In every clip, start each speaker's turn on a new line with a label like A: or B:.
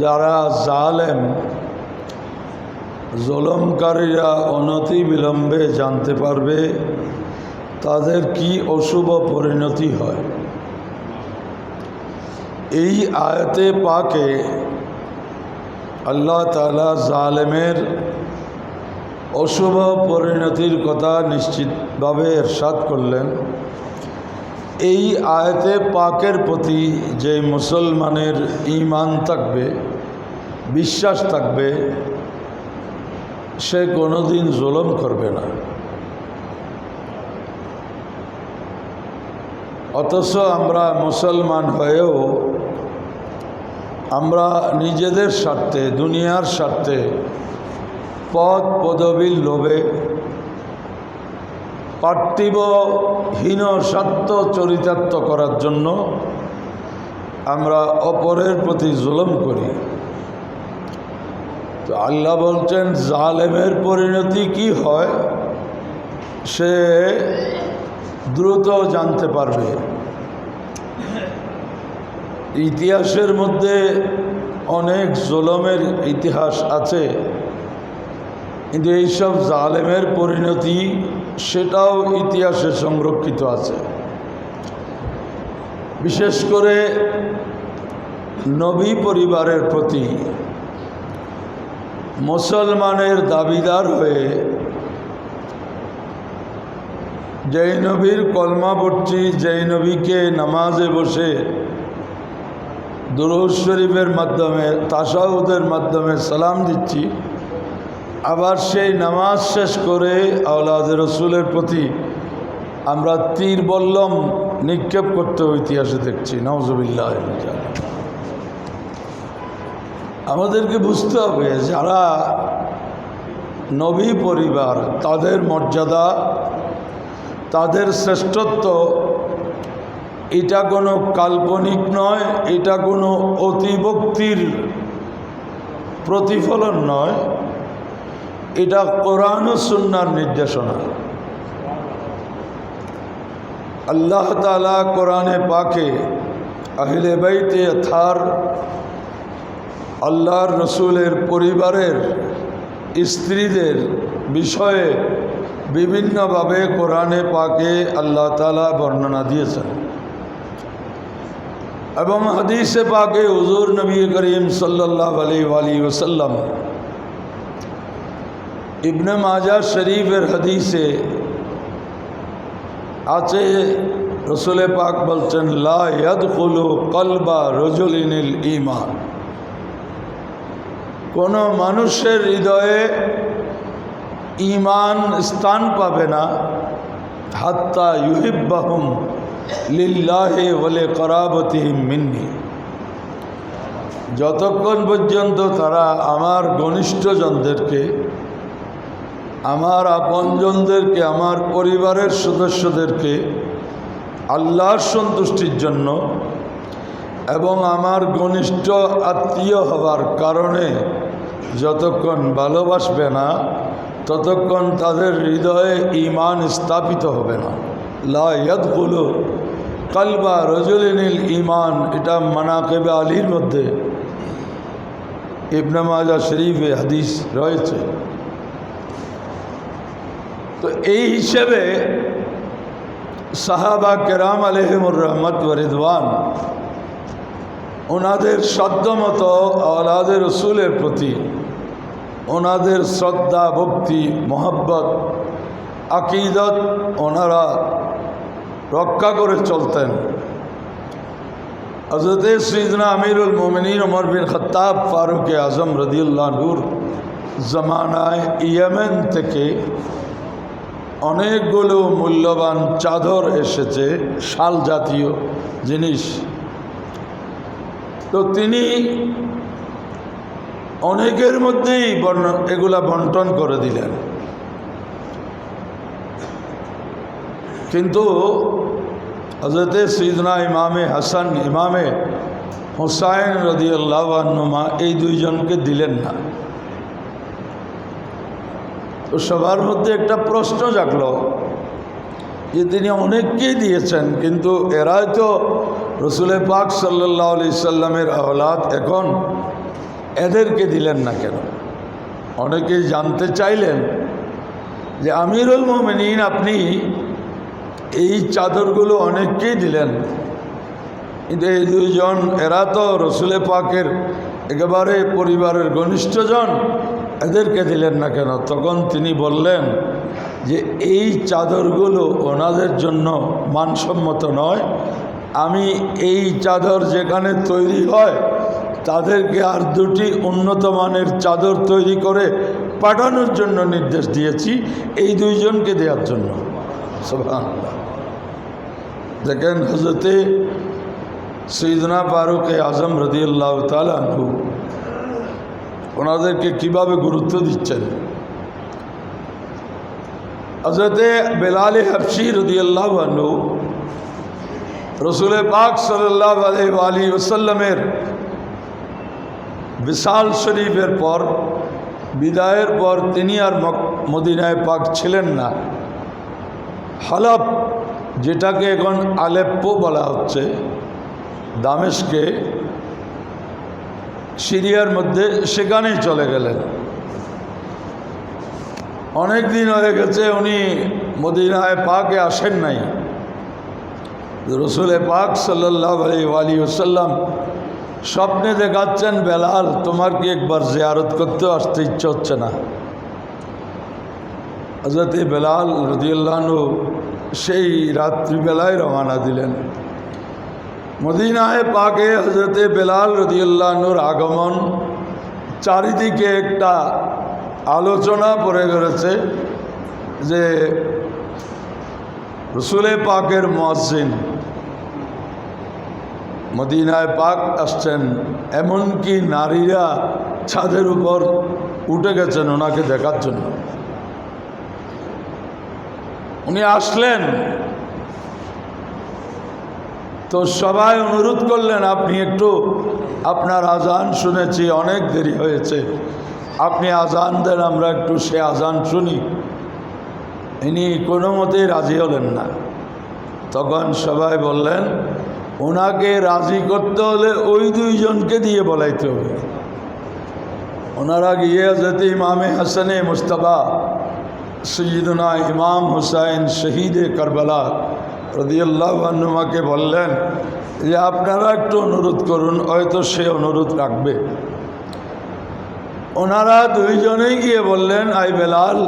A: যারা জালেম, জলমকারীরা অনতি বিলম্বে জানতে পারবে তাদের কি অশুভ পরিণতি হয়। এই আয়তে পাকে আল্লাহ তালা জালেমের অশুভ পরিণতির কথা নিশ্চিতভাবে এরশাদ করলেন। এই আয়তে পাকের প্রতি যে মুসলমানের ইমান থাকবে, বিশ্বাস থাকবে, সে কোনোদিন জুলম করবে না। অথচ আমরা মুসলমান হয়েও আমরা নিজেদের স্বার্থে, দুনিয়ার স্বার্থে পদ পদবীর লোভে পার্থিবহীন স্বার্থ চরিতার্থ করার জন্য আমরা অপরের প্রতি জুলম করি। তো আল্লাহ বলছেন, জালেমের পরিণতি কি হয়? সে দ্রুত জানতে পারবে। ইতিহাসের মধ্যে অনেক জুলমের ইতিহাস আছে, কিন্তু এইসব জালেমের পরিণতি সেটাও ইতিহাসে সংরক্ষিত আছে। বিশেষ করে নবী পরিবারের প্রতি মুসলমানের দাবিদার হয়ে যেই নবীর কলমা পড়ছি যেই নবীকে নামাজে বসে দুরুজ শরীফের মাধ্যমে, তাসাউদের মাধ্যমে সালাম দিচ্ছি আবার সেই নামাজ শেষ করে আওলাদ রসুলের প্রতি আমরা তীর বল্লম নিক্ষেপ করতে ইতিহাসে দেখছি নওজবিল্লাহ আমাদেরকে বুঝতে হবে যারা নবী পরিবার, তাদের মর্যাদা, তাদের শ্রেষ্ঠত্ব, এটা কোনো কাল্পনিক নয়, এটা কোনো অতিভক্তির প্রতিফলন নয়। এটা কোরআন সুন্নার নির্দেশনা। আল্লাহ তালা কোরআনে পাকে আহিলে বাইতে থার, আল্লাহর রসুলের পরিবারের স্ত্রীদের বিষয়ে বিভিন্নভাবে কোরআনে পাকে আল্লাহ তালা বর্ণনা দিয়েছেন। এবং হাদিসে পাকে হুজুর নবী করিম সাল্লাহ আলী আলী ওসাল্লাম ইবনে মাজা শরীফের হাদিসে আছে, রসুলে পাক বলছেন লাদ কুলু কলবা রজুলিনিল ইমান কোনো মানুষের হৃদয়ে ইমান স্থান পাবে না। হাত্তা ইউহিব্বাহুম লিল্লাহে বলে করাবতিহিম মিন্নি। যতক্ষণ পর্যন্ত তারা আমার ঘনিষ্ঠজনদেরকে আমার আপনজনদেরকে, আমার পরিবারের সদস্যদেরকে আল্লাহর সন্তুষ্টির জন্য এবং আমার ঘনিষ্ঠ আত্মীয় হবার কারণে যতক্ষণ ভালোবাসবে না, ততক্ষণ তাদের হৃদয়ে ইমান স্থাপিত হবে না। লাদগুলো কালবা রজলিনীল ইমান এটা মানাকেবে আলীর মধ্যে। ইবনে মাজা শরীফে হাদিস রয়েছে। তো এই হিসেবে সাহাবা কেরাম আলহিমুর রহমত রিদওয়ান ওনাদের সাধ্যমতো আলাদের রসুলের প্রতি ওনাদের শ্রদ্ধা, ভক্তি, মোহব্বত, আকিদত ওনারা রক্ষা করে চলতেন। হজরত সৈদনা আমিরুল মোমিনীন ওমর বিন খত্তাব ফারুক আজম রদিউল্লাহুর জমানায় ইয়েমেন থেকে অনেকগুলো মূল্যবান চাদর এসেছে, শাল জাতীয় জিনিস। তো তিনি অনেকের মধ্যেই বর্ণ, এগুলা বন্টন করে দিলেন। কিন্তু হজরতে সৈদনা ইমামে হাসান, ইমামে হোসাইন রদিয়াল্লাহনুমা এই দুইজনকে দিলেন না। তো সবার মধ্যে একটা প্রশ্ন জাগলো যে তিনি অনেককেই দিয়েছেন, কিন্তু এরাই তো রসুলে পাক সাল্লাহ আলি সাল্লামের আহলাদ এখন এদেরকে দিলেন না কেন? অনেকেই জানতে চাইলেন যে আমিরুল মোমিনিন আপনি এই চাদরগুলো অনেককেই দিলেন, কিন্তু এই দুইজন, এরা তো রসুলে পাকের একেবারে পরিবারের ঘনিষ্ঠজন এদেরকে দিলেন না কেন? তখন তিনি বললেন যে, এই চাদরগুলো ওনাদের জন্য মানসম্মত নয়। আমি এই চাদর যেখানে তৈরি হয়, তাদেরকে আর দুটি উন্নত মানের চাদর তৈরি করে পাঠানোর জন্য নির্দেশ দিয়েছি, এই দুইজনকে দেওয়ার জন্য। দেখেন হজরতে সৈদনা ফারুক আজম রদিয়াল্লাহ তালু ওনাদেরকে কীভাবে গুরুত্ব দিচ্ছেন? হজরতে বেলাল হাফসি রদিয়াল্লাহ আনহু রসুল পাক সাল্লাহ আলী ওসাল্লামের বিশাল শরীফের পর, বিদায়ের পর তিনি আর মদিনায় পাক ছিলেন না। হালাপ, যেটাকে এখন আলেপ্পো বলা হচ্ছে দামেশকে সিরিয়ার মধ্যে সেখানেই চলে গেলেন। অনেক দিন হয়ে গেছে উনি মদিনায় পাকে আসেন নাই। রসুল পাক সাল্লাহ আলী ওসাল্লাম স্বপ্নে দেখাচ্ছেন, বেলাল, তোমার কি একবার জিয়ারত করতে আসতে ইচ্ছে হচ্ছে না? হজরত বেলাল রদিউল্লাহনু সেই রাত্রিবেলায় রওনা দিলেন। মদিনায় পাকে হজরতে বেলাল রদিউল্লাহনুর আগমন চারিদিকে একটা আলোচনা পড়ে গেছে যে রসুলে পাকের মসজিদ মদিনায় পাক আসছেন, এমনকি নারীরা ছাদের উপর উঠে গেছেন ওনাকে দেখার জন্য। উনি আসলেন তো সবাই অনুরোধ করলেন, আপনি একটু আপনার আজান শুনেছি, অনেক দেরি হয়েছে। আপনি আজান দেন, আমরা একটু সে আজান শুনি। ইনি কোনো মতেই রাজি হলেন না। তখন সবাই বললেন, ওনাকে রাজি করতে হলে ওই দুইজনকে দিয়ে বলাইতে হবে। ওনারা গিয়ে যেতে ইমামে হাসানে মুস্তফা, সৈয়দনা ইমাম হুসাইন শহীদে কারবালা রদিয়াল্লাহ আন্নুমাকে বললেন যে আপনারা একটু অনুরোধ করুন, হয়তো সে অনুরোধ রাখবে। ওনারা দুইজনেই গিয়ে বললেন, আই বেলাল,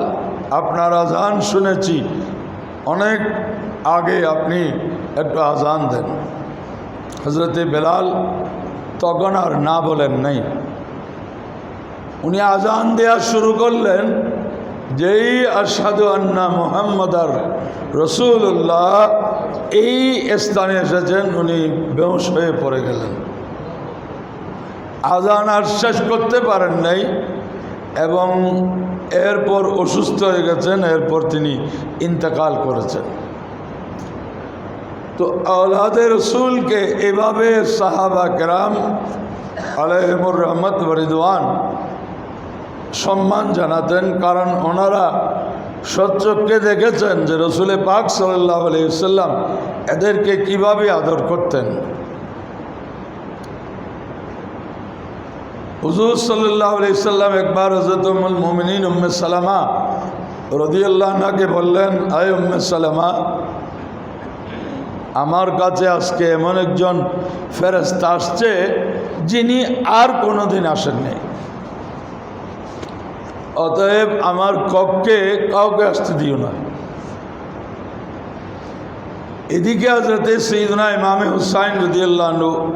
A: আপনার আজান শুনেছি। অনেক আগে আপনি একটু আজান দেন। হজরতে বেলাল তখন আর না বলেন নাই। উনি আজান দেওয়া শুরু করলেন যেই আসাদু আন্না মোহাম্মদার রসুল্লাহ এই স্থানে এসেছেন, উনি বেহস হয়ে পড়ে গেলেন। আজান আর শেষ করতে পারেন নাই এবং এরপর অসুস্থ হয়ে গেছেন, এরপর তিনি ইন্তেকাল করেছেন। তো আওলাদে রসুলকে এভাবে সাহাবা কেরাম আলহমুর রহমত বরিদওয়ান সম্মান জানাতেন, কারণ ওনারা সচ্চককে দেখেছেন যে রসুলে পাক সাল্লাহ আলাইসাল্লাম এদেরকে কীভাবে আদর করতেন। হুজুর সাল্লাহ আলাইসাল্লাম একবার হজরতুল মোমিনিন উম্মে সালামা রদিয়াল্লাহকে বললেন, আয় উম্মে সালামা, আমার কাছে আজকে এমন একজন ফেরস্ত আসছে যিনি আর কোনো দিন আসেননি। অতএব আমার কক্ষে কাউকে আসতে দিও না। এদিকে হজরতে সঈদনা ইমামে হুসাইন রদিয়াল্লাহনু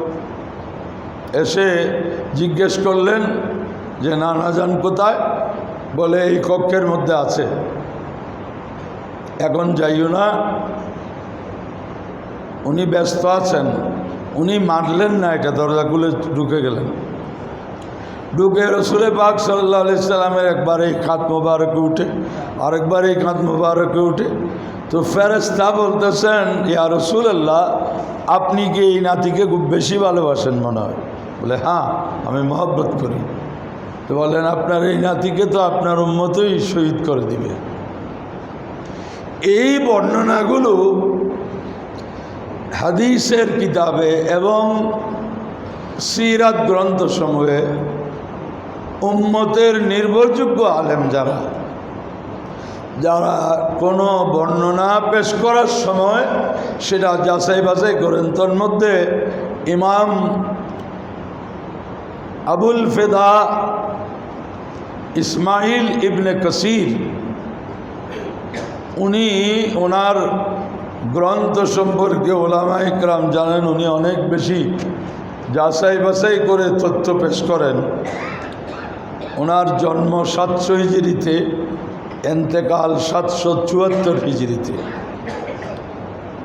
A: এসে জিজ্ঞেস করলেন যে, নানা যান কোথায়? বলে, এই কক্ষের মধ্যে আছে। এখন যাইও না। উনি ব্যস্ত আছেন। উনি মানলেন না, এটা দরজা ঢুকে গেলেন। ঢুকে রসুলে পাক সাল্লাহ সাল্লামের একবার এই কাঁত মোবারকে উঠে, আরেকবার এই কাঁত মোবারকে উঠে। তো ফেরেস্তা বলতেছেন, ইয়া রসুল্লাহ আপনি কি এই নাতিকে খুব বেশি ভালোবাসেন মনে হয়? বলে হ্যাঁ আমি মহব্বত করি। তো বলেন আপনার এই নাতিকে তো আপনার উন্মতই শহীদ করে দিবে। এই বর্ণনাগুলো হাদিসের কিতাবে এবং সিরাত গ্রন্থসমূহে উম্মতের নির্ভরযোগ্য আলেম যারা যারা কোনো বর্ণনা পেশ করার সময় সেটা যাচাই বাছাই করেন। তোর মধ্যে ইমাম আবুল ফেদা ইসমাইল ইবনে কসির, উনি ওনার গ্রন্থ সম্পর্কে ওলামা ইকরাম জানেন, উনি অনেক বেশি যাচাই বাছাই করে তথ্য পেশ করেন। ওনার জন্ম সাতশো হিজড়িতে, এন্তেকাল সাতশো চুয়াত্তর হিজড়িতে।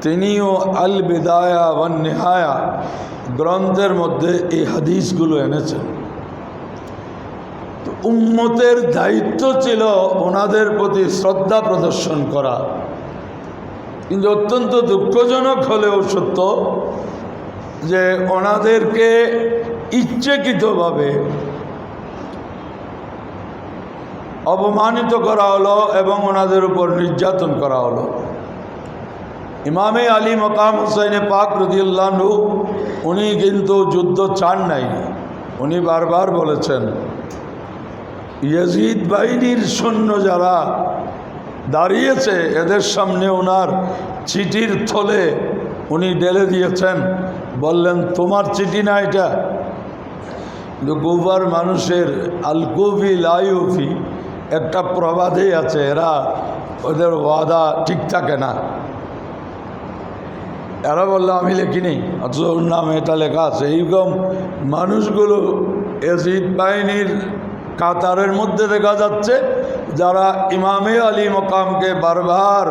A: তিনিও আল বিদায়া বা নেহায়া গ্রন্থের মধ্যে এই হাদিসগুলো এনেছেন। উম্মতের দায়িত্ব ছিল ওনাদের প্রতি শ্রদ্ধা প্রদর্শন করা। কিন্তু অত্যন্ত দুঃখজনক হলেও সত্য যে ওনাদেরকে ইচ্ছাকৃতভাবে অপমানিত করা হলো এবং ওনাদের উপর নির্যাতন করা হলো। ইমামে আলী মকাম হুসাইনে পাক রদিউল্লাহু উনি কিন্তু যুদ্ধ চান নাই। উনি বারবার বলেছেন, ইয়াজিদ বাহিনীর সৈন্য যারা দাঁড়িয়েছে, এদের সামনে ওনার চিঠির থলে উনি ডেলে দিয়েছেন। বললেন, তোমার চিঠি না এটা? গোবার মানুষের আলকুফি লাইউফি একটা প্রবাদেই আছে, এরা ওদের ওয়াদা ঠিক থাকে না। এরা বলল, আমি লিখিনি, অথচ ওর নামে এটা লেখা আছে। এইরকম মানুষগুলো এজিদ বাহিনীর কাতারের মধ্যে দেখা যাচ্ছে, যারা ইমামে আলী মকামকে বারবার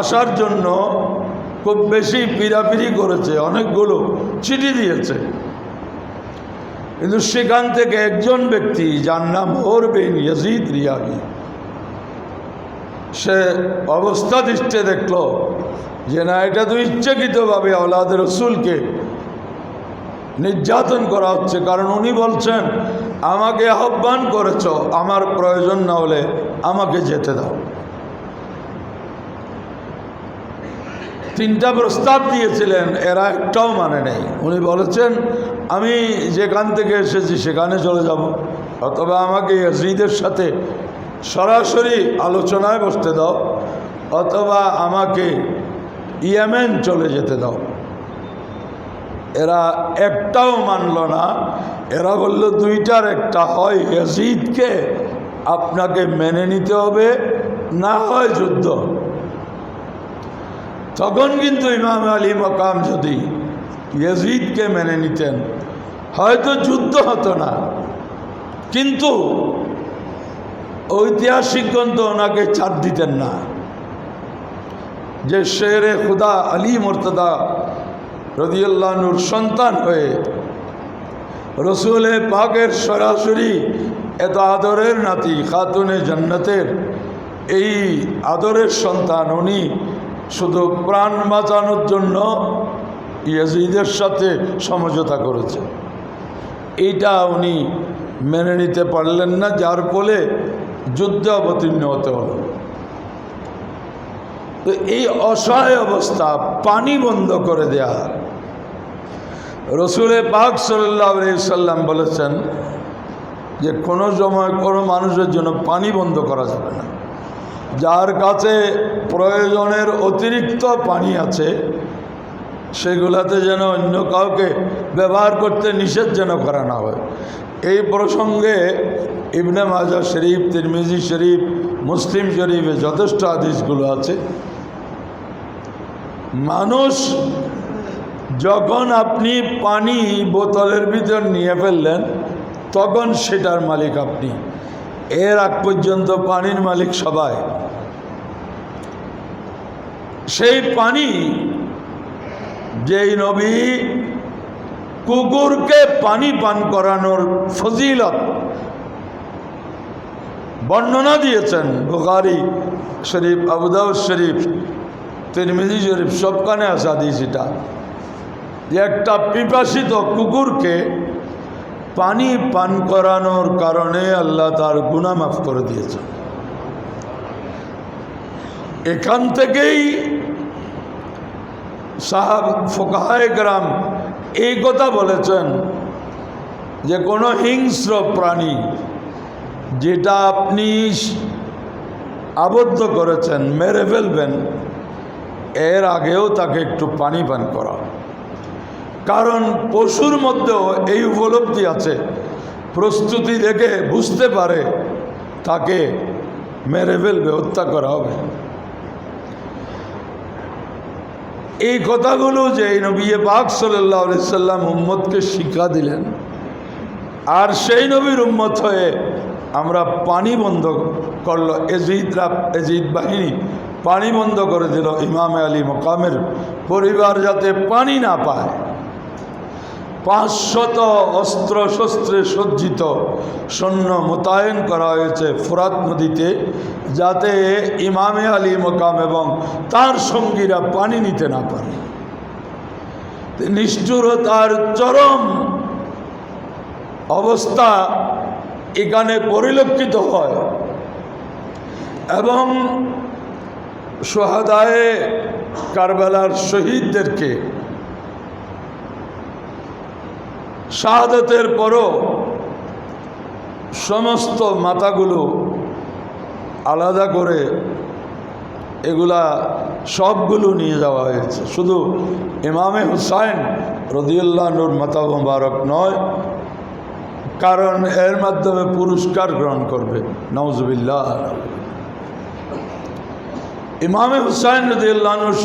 A: আসার জন্য খুব বেশি পিরাপিরি করেছে, অনেকগুলো চিঠি দিয়েছে। কিন্তু সেখান থেকে একজন ব্যক্তি, যার নাম ওর বিন ইয়াজিদ রিয়াবি সে অবস্থা দৃষ্টে দেখল যে না, এটা তো ইচ্ছাকৃতভাবে আওলাদের রসুলকে নির্যাতন করা হচ্ছে। কারণ উনি বলছেন, আমাকে আহ্বান করেছ, আমার প্রয়োজন না হলে আমাকে যেতে দাও। তিনটা প্রস্তাব দিয়েছিলেন, এরা একটাও মানে নেই। উনি বলেছেন, আমি যেখান থেকে এসেছি সেখানে চলে যাব। অথবা আমাকে ইয়াজিদের সাথে সরাসরি আলোচনায় বসতে দাও, অথবা আমাকে ইয়েমেন চলে যেতে দাও। এরা একটাও মানল না। এরা বলল, দুইটার একটা হয় ইয়াজিদকে, আপনাকে মেনে নিতে হবে, না হয় যুদ্ধ। তখন কিন্তু ইমাম আলী মকাম যদি ইয়াজিদকে মেনে নিতেন, হয়তো যুদ্ধ হতো না। কিন্তু ঐতিহাসিকগণ তো ওনাকে ছাড় দিতেন না। যে শেরে খুদা আলী মর্তদা রদিউল্লাহনুর সন্তান হয়ে রসুলে পাকের সরাসরি এত আদরের নাতি খাতুনে জান্নাতের এই আদরের সন্তান উনি শুধু প্রাণ বাঁচানোর জন্য ইয়াজিদের সাথে সমঝোতা করেছে। এইটা উনি মেনে নিতে পারলেন না, যার ফলে যুদ্ধে অবতীর্ণ হতে হলো। তো এই অসহায় অবস্থা পানি বন্ধ করে দেয়া। রসুলে পাক সাল্লাম বলেছেন যে কোনো সময় কোনো মানুষের জন্য পানি বন্ধ করা যাবে না। যার কাছে প্রয়োজনের অতিরিক্ত পানি আছে, সেগুলাতে যেন অন্য কাউকে ব্যবহার করতে নিষেধ যেন করা না হয়। এই প্রসঙ্গে ইবনে মাজা শরীফ, তিরমিজি শরীফ, মুসলিম শরীফে যথেষ্ট আদেশগুলো আছে। মানুষ যখন আপনি পানি বোতলের ভিতর নিয়ে ফেললেন, তখন সেটার মালিক আপনি। এর আগ পর্যন্ত পানির মালিক সবাই। সেই পানি যেই নবী কুকুরকে পানি পান করানোর ফজিলত বর্ণনা দিয়েছেন বুখারি শরীফ আবুদাউদ শরীফ, তিরমিজি শরীফ, সবখানে আসা দিয়েছিটা যে একটা পিপাসিত কুকুরকে পানি পান করানোর কারণে আল্লাহ তার গুণা মাফ করে দিয়েছেন। এখান থেকেই সাহাব, ফোকাহায় গ্রাম এই কথা বলেছেন যে কোনো হিংস্র প্রাণী যেটা আপনি আবদ্ধ করেছেন, মেরে ফেলবেন, এর আগেও তাকে একটু পানি পান করা কারণ পশুর মধ্যেও এই উপলব্ধি আছে। প্রস্তুতি দেখে বুঝতে পারে, তাকে মেরে ফেলবে, হত্যা করা হবে। এই কথাগুলো যে এই নবী পাক সাল্লাহ সাল্লাম উম্মতকে শিক্ষা দিলেন, আর সেই নবীর উম্মত হয়ে আমরা পানি বন্ধ করল। এজিদরা, এজিদ বাহিনী পানি বন্ধ করে দিল ইমামে আলী মকামের পরিবার যাতে পানি না পায়। পাঁচশত অস্ত্র শস্ত্রে সজ্জিত সৈন্য মোতায়েন করা হয়েছে ফোরাত নদীতে, যাতে ইমামে আলী মকাম এবং তার সঙ্গীরা পানি নিতে না পারে। নিষ্ঠুরতার চরম অবস্থা এখানে পরিলক্ষিত হয় এবং সোহাদায়ে কারবেলার শহীদদেরকে শাহাদতের পরও সমস্ত মাথাগুলো আলাদা করে এগুলা সবগুলো নিয়ে যাওয়া হয়েছে। শুধু ইমামে হুসাইন রদিউল্লাহ নূর মাতা মোবারক নয়, কারণ এর মাধ্যমে পুরস্কার গ্রহণ করবে। নওজবিল্লাহ ইমামে হুসাইন রদিউল্লাহনুর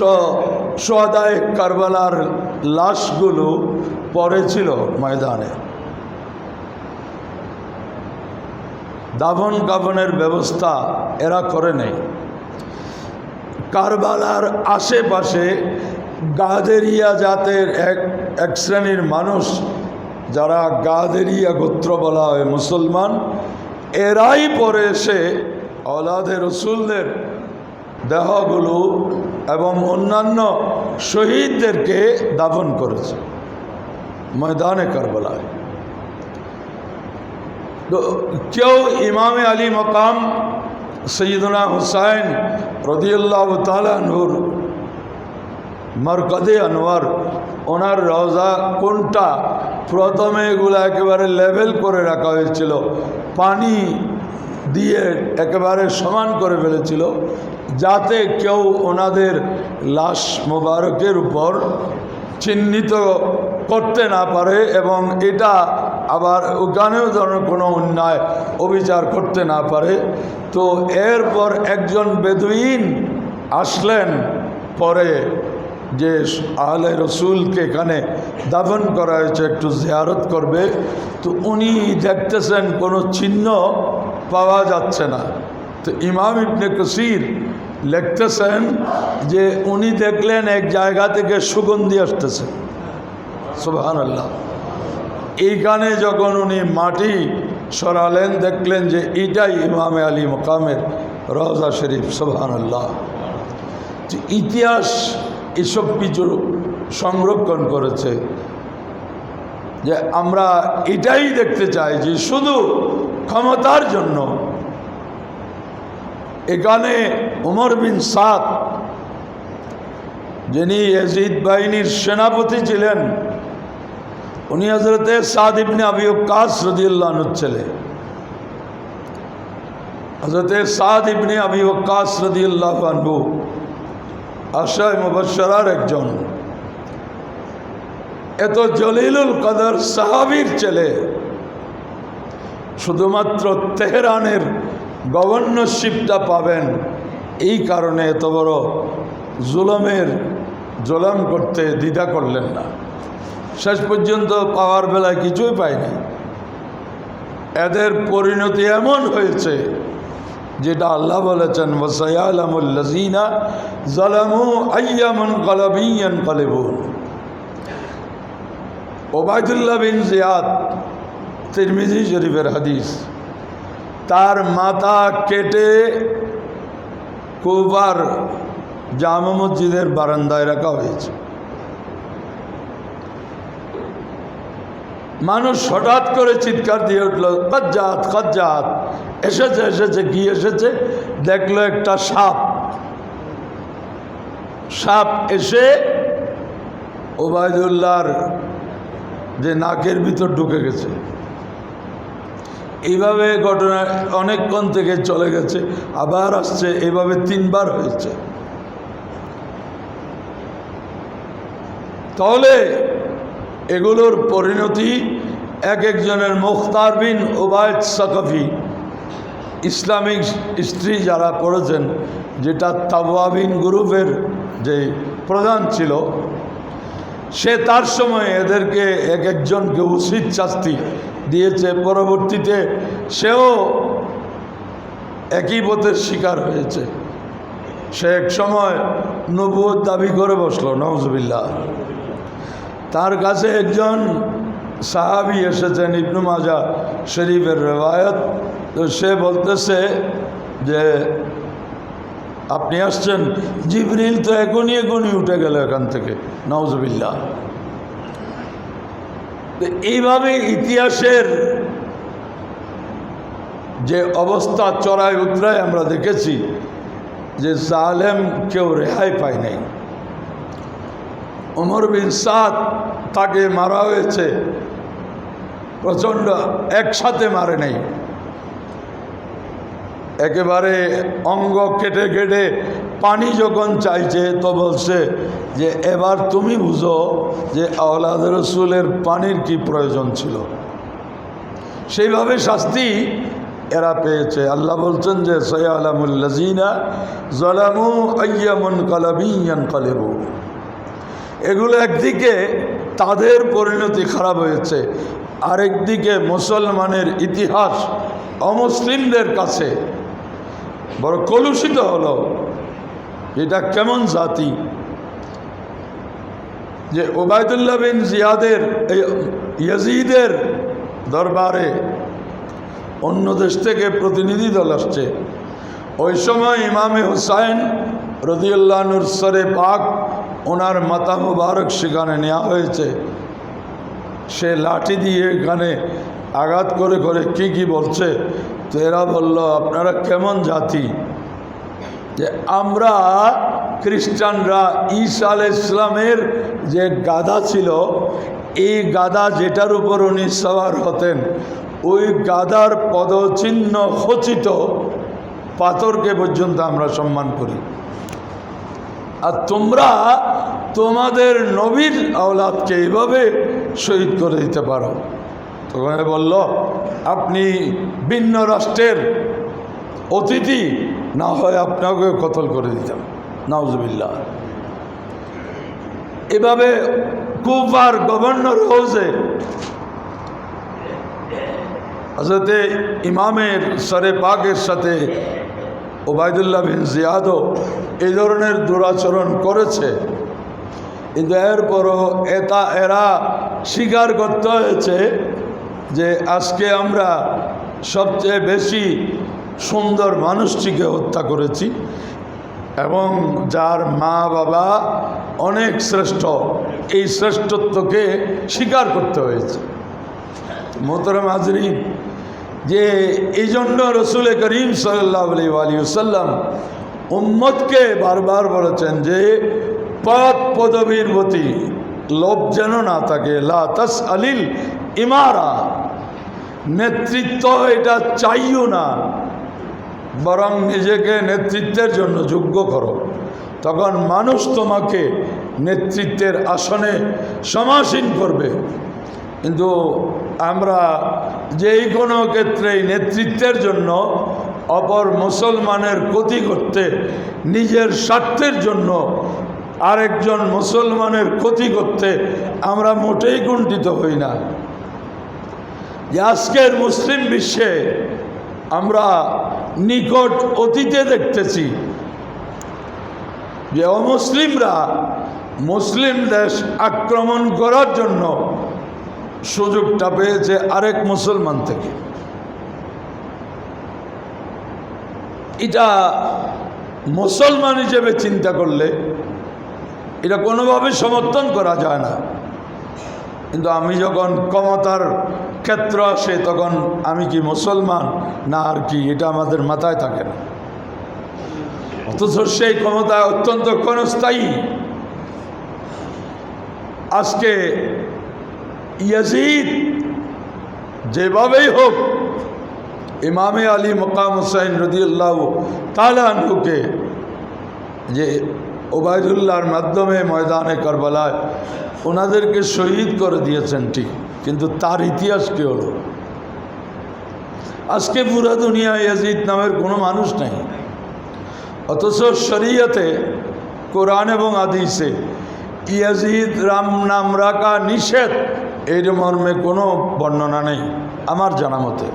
A: সোহাদায় কারবালার লাশগুলো পড়েছিল ময়দানে। দাফন কাফনের ব্যবস্থা এরা করে নেই কারবালার আশেপাশে গাদেরিয়া জাতের এক এক শ্রেণির মানুষ যারা গাদেরিয়া গোত্র বলা হয় মুসলমান, এরাই পরে এসে অলাদে রসুলদের দেহগুলো এবং অন্যান্য শহীদদেরকে দাফন করেছে। ময়দানে কারবালায়। তো কেউ ইমামে আলী মকাম সৈয়দনা হুসাইন রদিয়াল্লাহ তালানুর মরকদে আনোয়ার, ওনার রওজা কোনটা? প্রথমে এগুলো একেবারে লেভেল করে রাখা হয়েছিল, পানি দিয়ে একেবারে সমান করে ফেলেছিল, যাতে কেউ ওনাদের লাশ মোবারকের উপর চিহ্নিত করতে না পারে এবং এটা আবার ওখানেও ধরনের কোনো অন্যায় অবিচার করতে না পারে। তো এরপর একজন বেদুইন আসলেন পরে যে আহলে রসুলকে এখানে দাফন করা হয়েছে, একটু জিয়ারত করবে। তো উনি দেখতেছেন কোনো চিহ্ন পাওয়া যাচ্ছে না। তো ইমাম ইবনে কসির লিখতেছেন যে উনি দেখলেন এক জায়গা থেকে সুগন্ধি আসতেছে। সুবাহান আল্লাহ এইখানে যখন উনি মাটি সরালেন, দেখলেন যে এটাই ইমামে আলী মকামের রওজা শরীফ সুবাহান আল্লাহ ইতিহাস এসব কিছু সংরক্ষণ করেছে। যে আমরা এটাই দেখতে চাই যে শুধু ক্ষমতার জন্য। এখানে উমর বিন সাদ, যিনি এজিদ বাহিনীর সেনাপতি ছিলেন উনি হজরতে সাদ ইবনে আবি কাস রদিউল্লাহনুর ছেলে। হজরতে সাদ ইবনে আবি কাস রদিউল্লাহ আনবু আশায় মুবশরার একজন। এত জলিলুল কদর সাহাবির ছেলে। শুধুমাত্র তেহরানের গভর্নরশিপটা পাবেন। এই কারণে এত বড় জুলমের জুলম করতে দ্বিধা করলেন না। শেষ পর্যন্ত পাওয়ার বেলায় কিছুই পায়নি এদের পরিণতি এমন হয়েছে, যেটা আল্লাহ বলেছেন ওবায়দুল্লাহ বিন জিয়াদ, তিরমিজি শরীফের হাদিস, তার মাথা কেটে কুবার জামা মসজিদের বারান্দায় রাখা হয়েছে। মানুষ হঠাৎ করে চিৎকার দিয়ে উঠল, কজ্জাত কজ্জাত। এসেছে এসেছে, কি এসেছে? দেখল একটা সাপ। সাপ এসে ওবায়দুল্লাহর যে নাকের ভিতর ঢুকে গেছে। এইভাবে ঘটনা অনেকক্ষণ থেকে চলে গেছে, আবার আসছে এইভাবে তিনবার হয়েছে। তাহলে এগুলোর পরিণতি এক একজনের মুখতার বিন ওবায়দ সাকফি। ইসলামিক স্ত্রী যারা পড়েছেন যেটা তাওয়াবিন গ্রুপের যে প্রধান ছিল, সে তার সময় এদেরকে এক একজনকে উচিত শাস্তি দিয়েছে। পরবর্তীতে সেও একই পথের শিকার হয়েছে। সে এক সময় নবুয় দাবি করে বসল নজবিল্লা তার কাছে একজন সাহাবি এসেছেন ইবনু মাজা শরীফের রেওয়ায়ত। তো সে বলতেছে যে, আপনি আসছেন, জিবরিল তো এখনই এখনই উঠে গেল এখান থেকে। নওজবিল্লা তো এইভাবে ইতিহাসের যে অবস্থা চড়াই উতরায় আমরা দেখেছি যে সালেম কেউ রেহাই পায় নাই। ওমর বিন সাদ তাকে মারা হয়েছে। প্রচণ্ড, একসাথে মারে নাই। একেবারে অঙ্গ কেটে কেটে পানি যখন চাইছে, তো বলছে যে, এবার তুমি বুঝো যে, আওলাদ রসুলের পানির কি প্রয়োজন ছিল? সেইভাবে শাস্তি এরা পেয়েছে। আল্লাহ বলছেন যে সয়ালামুল্লাজিনা জলামু আয়ামুন কালাবিয়ান কালেবু এগুলো একদিকে তাদের পরিণতি খারাপ হয়েছে, আরেকদিকে মুসলমানের ইতিহাস অমুসলিমদের কাছে বড় কলুষিত হলো এটা কেমন জাতি? যে ওবায়দুল্লাহ বিন জিয়াদের ইয়াজিদের দরবারে অন্য দেশ থেকে প্রতিনিধি দল আসছে। ওই সময় ইমামে হুসাইন রদিউল্লাহ সরে পাক ওনার মাতা মুবারক সেখানে নেওয়া হয়েছে। সে লাঠি দিয়ে এখানে আঘাত করে করে কি কি বলছে? তো এরা বলল, আপনারা কেমন জাতি? যে আমরা খ্রিস্টানরা ঈসা আল ইসলামের যে গাদা ছিল, এই গাদা যেটার উপর উনি সওয়ার হতেন, ওই গাদার পদচিহ্ন খচিত পাথরকে পর্যন্ত আমরা সম্মান করি। আর তোমরা তোমাদের নবীর আওলাদকে এইভাবে শহীদ করে দিতে পারো। তখন বলল, আপনি ভিন্ন রাষ্ট্রের অতিথি, না হয় আপনাকে কতল করে দিতাম। নাউজবিল্লা এভাবে কুফার গভর্নর হাউসে হজরতে ইমামের সরে পাকের সাথে ওবায়দুল্লাহ বিন জিয়াদও এই ধরনের দুরাচরণ করেছে। কিন্তু এরপরও এটা এরা স্বীকার করতে হয়েছে যে আজকে আমরা সবচেয়ে বেশি সুন্দর মানুষটিকে হত্যা করেছি এবং যার মা বাবা অনেক শ্রেষ্ঠ। এই শ্রেষ্ঠত্বকে স্বীকার করতে হয়েছে। মোহতরম হাজরিন, যে এই জন্য রসুল করিম সাল্লাহ আলী সাল্লাম উম্মতকে বারবার বলেছেন যে পদ পদবীর প্রতি লোভ যেন না থাকে। লাতাস আলিল ইমারা। নেতৃত্ব এটা চাইও না। বরং নিজেকে নেতৃত্বের জন্য যোগ্য করো। তখন মানুষ তোমাকে নেতৃত্বের আসনে সমাসীন করবে। কিন্তু আমরা যেই কোনো ক্ষেত্রেই নেতৃত্বের জন্য অপর মুসলমানের ক্ষতি করতে নিজের স্বার্থের জন্য আরেকজন মুসলমানের ক্ষতি করতে আমরা মোটেই কুণ্ঠিত হই না। যে আজকের মুসলিম বিশ্বে আমরা নিকট অতীতে দেখতেছি যে অমুসলিমরা মুসলিম দেশ আক্রমণ করার জন্য সুযোগটা পেয়েছে আরেক মুসলমান থেকে। এটা মুসলমান হিসেবে চিন্তা করলে এটা কোনোভাবে সমর্থন করা যায় না। কিন্তু আমি যখন ক্ষমতার ক্ষেত্র আসে, তখন আমি কি মুসলমান? না, আর কি, এটা আমাদের মাথায় থাকে না। অথচ সেই ক্ষমতা অত্যন্ত ক্ষণস্থায়ী। আজকে ইয়াজিদ যেভাবেই হোক ইমামে আলী মকাম হুসাইন রদিউল্লাহ তালানহুকে যে ওবায়দুল্লাহর মাধ্যমে ময়দানে করবালায় ওনাদেরকে শহীদ করে দিয়েছেন ঠিক, কিন্তু তার ইতিহাস কী হলো? আজকে পুরা দুনিয়া ইয়াজিদ নামের কোনো মানুষ নেই। অথচ শরীয়তে কোরআন এবং আদিসে ইয়াজিদ রাম নাম রাখা নিষেধ, এর মর্মে কোনো বর্ণনা নেই, আমার জানা মতে।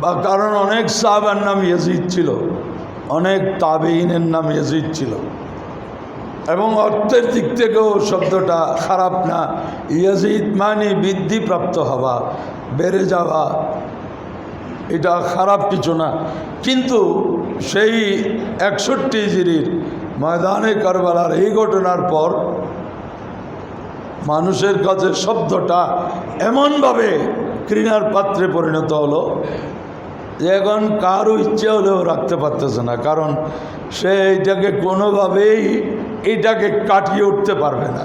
A: বা কারণ অনেক সাহাবার নাম ইয়াজিদ ছিল, অনেক তাবেইনের নাম ইয়াজিদ ছিল। এবং অর্থের দিক থেকেও শব্দটা খারাপ না। ইয়াজিদ মানে বৃদ্ধিপ্রাপ্ত হওয়া, বেড়ে যাওয়া, এটা খারাপ কিছু না। কিন্তু সেই একষট্টি জিরির ময়দানে কারবালার এই ঘটনার পর মানুষের কাছে শব্দটা এমনভাবে ঘৃণার পাত্রে পরিণত হলো এখন কারও ইচ্ছে হলেও রাখতে পারতেছে না, কারণ সে এইটাকে কোনোভাবেই, এটাকে কাটিয়ে উঠতে পারবে না।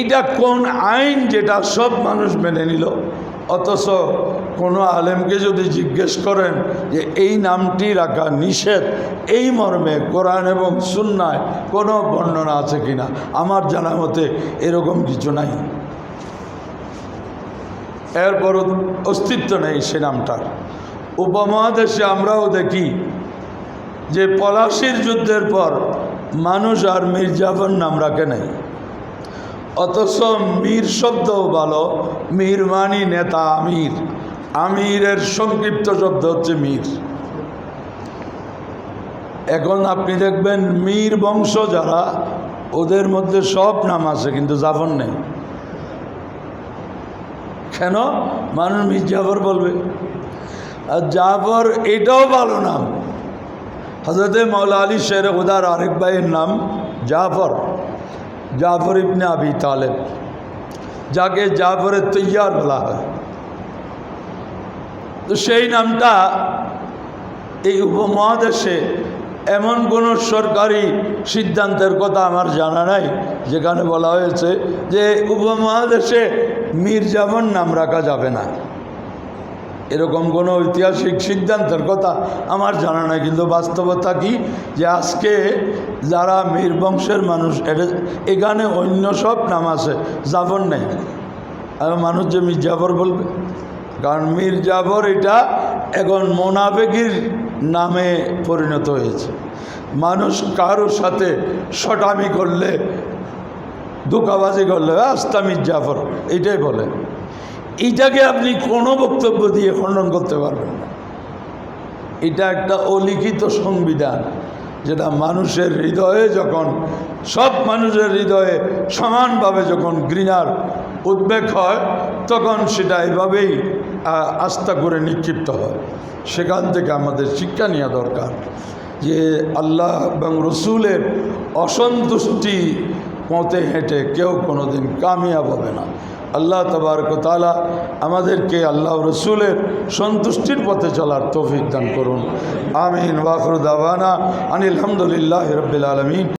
A: এটা কোন আইন যেটা সব মানুষ মেনে নিল? অথচ কোনো আলেমকে যদি জিজ্ঞেস করেন যে এই নামটি রাখা নিষেধ, এই মর্মে কোরআন এবং সুন্নায় কোনো বর্ণনা আছে কিনা? আমার জানা মতে এরকম কিছু নাই। এরপর অস্তিত্ব নেই সে নামটার উপমহাদেশে আমরাও দেখি যে পলাশির যুদ্ধের পর মানুষ আর মির্জাফর নাম রাখে নাই। অথচ মীর শব্দও ভালো, মীর মানি নেতা আমির। আমিরের সংক্ষিপ্ত শব্দ হচ্ছে মীর। এখন আপনি দেখবেন মীর বংশ যারা, ওদের মধ্যে সব নাম আছে, কিন্তু জাফর নেই। কেন? মানুষ মীর জাফর বলবে। আর জাফর এটাও ভালো নাম। হজরতে মৌলা আলী শের উদার আরেক ভাইয়ের নাম জাফর। জাফর ইবনে আবি তালেব। যাকে জাফরের তৈয়ার বলা হয়। তো সেই নামটা এই উপমহাদেশে এমন কোনো সরকারি সিদ্ধান্তের কথা আমার জানা নাই, যেখানে বলা হয়েছে যে উপমহাদেশে মির্জাফর নাম রাখা যাবে না। এরকম কোনো ঐতিহাসিক সিদ্ধান্তের কথা আমার জানা নাই, কিন্তু বাস্তবতা কি? যে আজকে যারা মীর বংশের মানুষ এখানে অন্য সব নাম আছে, জাফর নেই। আর মানুষ যে মীর জাফর বলবে? কারণ মীর জাফর এটা এখন মোনাফেকির নামে পরিণত হয়েছে। মানুষ কারোর সাথে শটামি করলে ধোকাবাজি করলে আস্তামির জাফর। এইটাই বলে। এইটাকে আপনি কোনো বক্তব্য দিয়ে খণ্ডন করতে পারবেন না। এটা একটা অলিখিত সংবিধান, যেটা মানুষের হৃদয়ে যখন, সব মানুষের হৃদয়ে সমানভাবে যখন ঘৃণার উদ্বেগ হয়, তখন সেটা এভাবেই আস্থা করে নিক্ষিপ্ত হয়। সেখান থেকে আমাদের শিক্ষা নেওয়া দরকার যে আল্লাহ এবং রসুলের অসন্তুষ্টি পথে হেঁটে কেউ কোনো দিন কামিয়াব হবে না। আল্লাহ তবরকতালা আমাদেরকে, আল্লাহ রসুলের সন্তুষ্টির পথে চলার তৌফিক দান করুন। আমিন। ওয়াকরুদ আনিলামদুলিল্লাহ রবিল আলমিন।